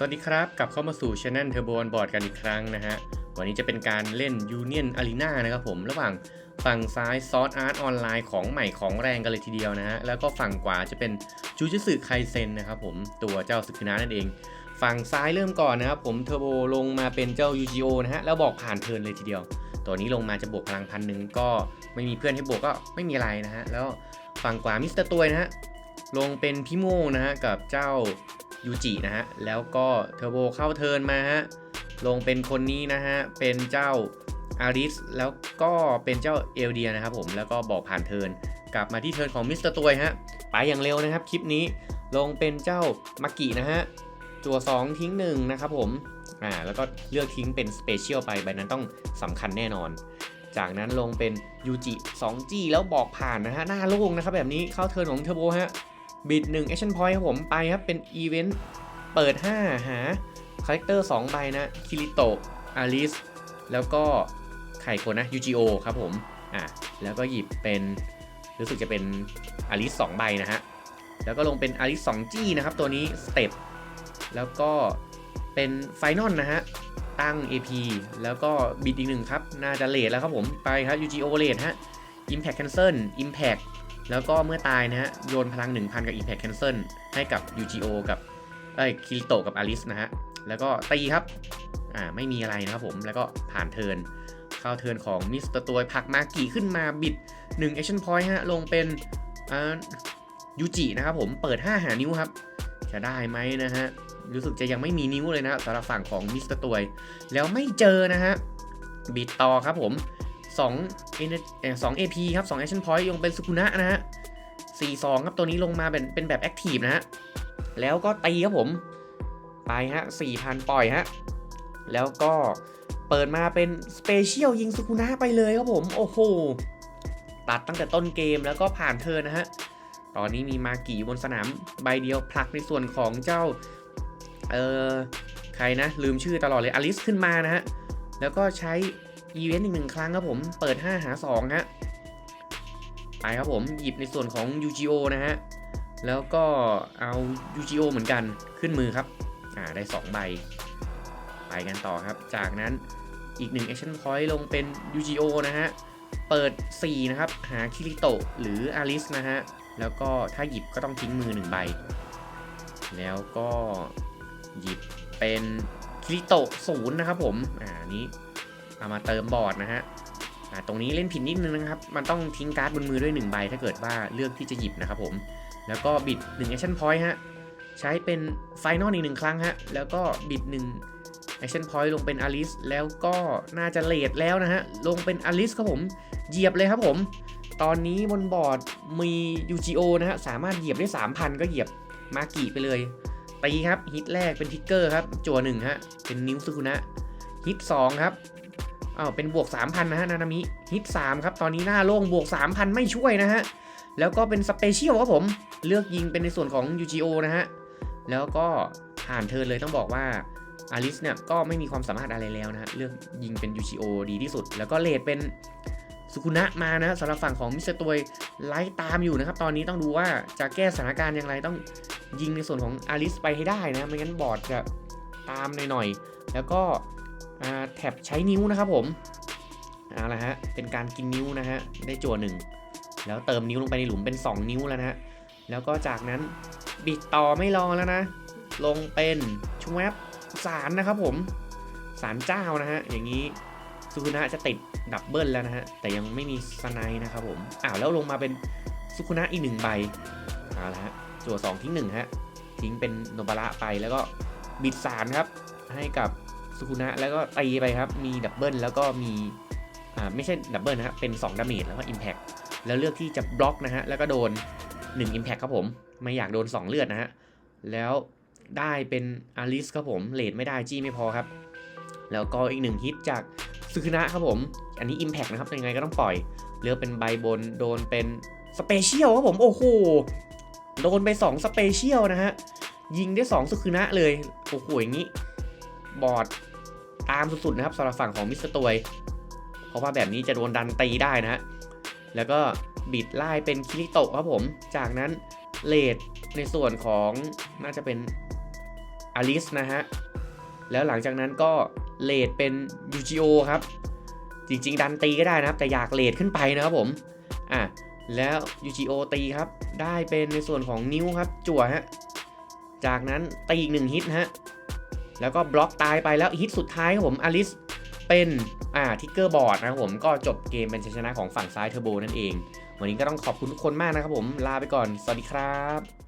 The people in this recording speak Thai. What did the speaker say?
สวัสดีครับกลับเข้ามาสู่ช anel Turbo on Board กันอีกครั้งนะฮะ วันนี้จะเป็นการเล่น Union Arena นะครับผม ระหว่างฝั่งซ้าย Sword Art Online ของใหม่ของแรงกันเลยทีเดียวนะฮะ แล้วก็ฝั่งขวาจะเป็นจูจิสึไคเซนนะครับผมตัวเจ้าสึกุนะนั่นเอง ฝั่งซ้ายเริ่มก่อนนะครับผมเทอร์โบลงมาเป็นเจ้ายูจิโอนะฮะ แล้วบอกผ่านเทิร์นเลยทีเดียว ตัวนี้ลงมาจะบวกพลังพันหนึ่งก็ไม่มีเพื่อนให้บวกก็ไม่มีอะไรนะฮะแล้วฝั่งขวามิสเตอร์ตัวนะฮะลงเป็นพี่โมนะฮะกับเจ้า ยูจินะฮะ แล้วก็เทอร์โบเข้าเทินมาฮะ ลงเป็นคนนี้นะฮะ เป็นเจ้าอาริสแล้วก็เป็นเจ้าเอลเดียนะครับผม แล้วก็บอกผ่านเทินกลับมาที่เทินของมิสเตอร์ตัวยฮะ ไปอย่างเร็วนะครับคลิปนี้ ลงเป็นเจ้ามากินะฮะ จั่ว2ทิ้ง1นะครับผม อ่า แล้วก็เลือกทิ้งเป็นสเปเชียลไป ใบนั้นต้องสำคัญแน่นอน จากนั้นลงเป็นยูจิ 2G แล้วบอกผ่านนะฮะ หน้าโล่งนะครับแบบนี้เข้าเทินของเทอร์โบฮะ บิด1 action point ครับผมไปครับเป็นอีเวนต์เปิด 5 หาคาแรคเตอร์2ใบนะคิริโตะอาริสแล้วก็ไข่คนนะยูจิโอครับผมอะแล้วก็หยิบเป็นรู้สึกจะเป็นอาริส2ใบนะฮะแล้วก็ลงเป็นอาริส 2G นะครับตัวนี้สเต็ปแล้วก็เป็นไฟนอลนะฮะตั้ง AP แล้วก็บิดอีกหนึ่งครับ น่าจะเลทแล้วครับผม ไปครับ UGO เลทฮะ Impact Cancel Impact แล้วก็เมื่อตายนะฮะ โยนพลัง 1,000 กับ Impact Cancel ให้กับ UGO กับเอ้ยคิริโตกับอลิสนะฮะ แล้วก็ตีครับ อ่า ไม่มีอะไรนะครับผม แล้วก็ผ่านเทินเข้าเทินของมิสเตอร์ตัวผักมากิขึ้นมาบิด1 Action Point ฮะ ลงเป็นอ่ายูจินะครับผม เปิด 5 หานิ้วครับ จะได้ไหมนะฮะ รู้สึกจะยังไม่มีนิ้วเลยนะสำหรับฝั่งของมิสเตอร์ตัวแล้วไม่เจอนะฮะ บิดต่อครับผม 2 Ener- เอ่อ2 AP ครับ2 Action Point ลงเป็นสุกุนะนะฮะ4-2ครับตัวนี้ลงมาเป็นเป็นแบบ Active นะฮะแล้วก็ตีครับผม ไปฮะ4,000ปล่อยฮะแล้วก็เปิดมาเป็น Special ยิงสุกุนะไปเลยครับผม โอ้โห ตัดตั้งแต่ต้นเกมแล้วก็ผ่านเทิร์นนะฮะ ตอนนี้มีมากี่บนสนามใบเดียวผลักในส่วนของเจ้า เอ่อ ใครนะ ลืมชื่อตลอดเลยอลิสขึ้นมานะฮะ แล้วก็ใช้ อีเวนต์อีกหนึ่งครั้งครับผม เปิด 5 หา 2 ฮะ ไปครับผม หยิบในส่วนของ UGO นะฮะ แล้วก็เอา UGO เหมือนกัน ขึ้นมือครับ อ่า ได้ 2 ใบ ไปกันต่อครับ จากนั้นอีก1 Action Point ลงเป็น UGO นะฮะ เปิด 4 นะครับ หาคิริโตะหรืออาริสนะฮะ แล้วก็ถ้าหยิบก็ต้องทิ้งมือ 1 ใบ แล้วก็หยิบเป็นคิริโตะศูนย์นะครับผม อ่า นี้ เอามาเติมบอร์ดนะฮะตรงนี้เล่นผิดนิดนึงนะครับ มันต้องทิ้งการ์ดบนมือด้วย 1 ใบ ถ้าเกิดว่าเลือกที่จะหยิบนะครับผม แล้วก็บิด1 action point ฮะ ใช้เป็นไฟนอลอีกหนึ่งครั้งฮะ แล้วก็บิด1 action point ลงเป็นอลิสแล้วก็น่าจะเลดแล้วนะฮะ ลงเป็นอลิสครับผม เหยียบเลยครับผม ตอนนี้บนบอร์ดมี UGO นะฮะ สามารถเหยียบได้ 3,000 ก็เหยียบมากิไปเลย ตีครับ ฮิตแรกเป็นทิกเกอร์ครับ จั่วหนึ่งฮะ เป็นนิ้วสุกุนะ ฮิต2ครับ อ้าวเป็นบวก 3,000 นะฮะ นานามิฮิต 3 ครับ ตอนนี้หน้าโล่งบวก 3,000 ไม่ช่วยนะฮะ แล้วก็เป็นสเปเชียลครับผม เลือกยิงเป็นในส่วนของ UGO นะฮะ แล้วก็ผ่านเทิร์นเลยต้องบอกว่าอาริสเนี่ยก็ไม่มีความสามารถอะไรแล้วนะฮะ เลือกยิงเป็น UGO ดีที่สุด แล้วก็เลดเป็นสุกุนะมานะสำหรับฝั่งของมิสเตอร์ตวยไล่ตามอยู่นะครับ ตอนนี้ต้องดูว่าจะแก้สถานการณ์อย่างไรต้องยิงในส่วนของอาริสไปให้ได้นะ ไม่งั้นบอร์ดจะตามหน่อยๆ แล้วก็ แท็บใช้นิ้วนะครับผมเอาละฮะเป็นการกินนิ้วนะฮะได้จั่วหนึ่งแล้วเติมนิ้วลงไปในหลุมเป็น 2 นิ้วแล้วนะฮะแล้วก็จากนั้นบิดต่อไม่รอแล้วนะ ลงเป็นชวบสารนะครับผมสารเจ้านะฮะอย่างนี้สุคุนะจะติดดับเบิลแล้วนะฮะแต่ยังไม่มีสไนนะครับผมอ้าวแล้วลงมาเป็นสุคุนะอีกหนึ่งใบเอาละฮะจั่วสองทิ้งหนึ่งฮะทิ้งเป็นโนบาระไปแล้วก็บิดสารครับให้กับ สุคุนะแล้วก็ตีไปครับ มีดับเบิลแล้วก็มีอ่าไม่ใช่ดับเบิลนะครับเป็น2ดาเมจแล้วก็ Impact แล้วเลือกที่จะบล็อกนะฮะแล้วก็โดน1 Impact ครับผม ไม่อยากโดน 2 เลือดนะฮะ แล้วได้เป็นอาริสครับผมเลดไม่ได้จี้ไม่พอครับ แล้วก็อีกหนึ่งฮิตจากซึคุนะครับผม อันนี้ Impact นะครับยังไงก็ต้องปล่อยเลือกเป็นใบบนโดนเป็นสเปเชียลครับผม โอ้โห โดนไป2สเปเชียลนะฮะ ยิงได้2สุคุนะเลย โอ้โหอย่างนี้ บอร์ดตามสุดๆนะครับสำหรับฝั่งของมิสเตอร์ตวย เพราะว่าแบบนี้จะโดนดันตีได้นะฮะ แล้วก็บิดไล่เป็นคิริโตะครับผม จากนั้นเลดในส่วนของน่าจะเป็นอลิสนะฮะ แล้วหลังจากนั้นก็เลดเป็นยูจิโอครับ จริงๆ ดันตีก็ได้นะครับ แต่อยากเลดขึ้นไปนะครับผม อะ แล้วยูจิโอตีครับ ได้เป็นในส่วนของนิ้วครับ จั่วฮะ จากนั้นตีอีกหนึ่งฮิตฮะ แล้วก็บล็อกตายไปแล้วฮิตสุดท้ายครับผมอลิสเป็นอ่าทิกเกอร์บอร์ดนะครับผมก็จบเกมเป็นชัยชนะของฝั่งซ้ายเทอร์โบนั่นเอง วันนี้ก็ต้องขอบคุณทุกคนมากนะครับผมลาไปก่อน สวัสดีครับ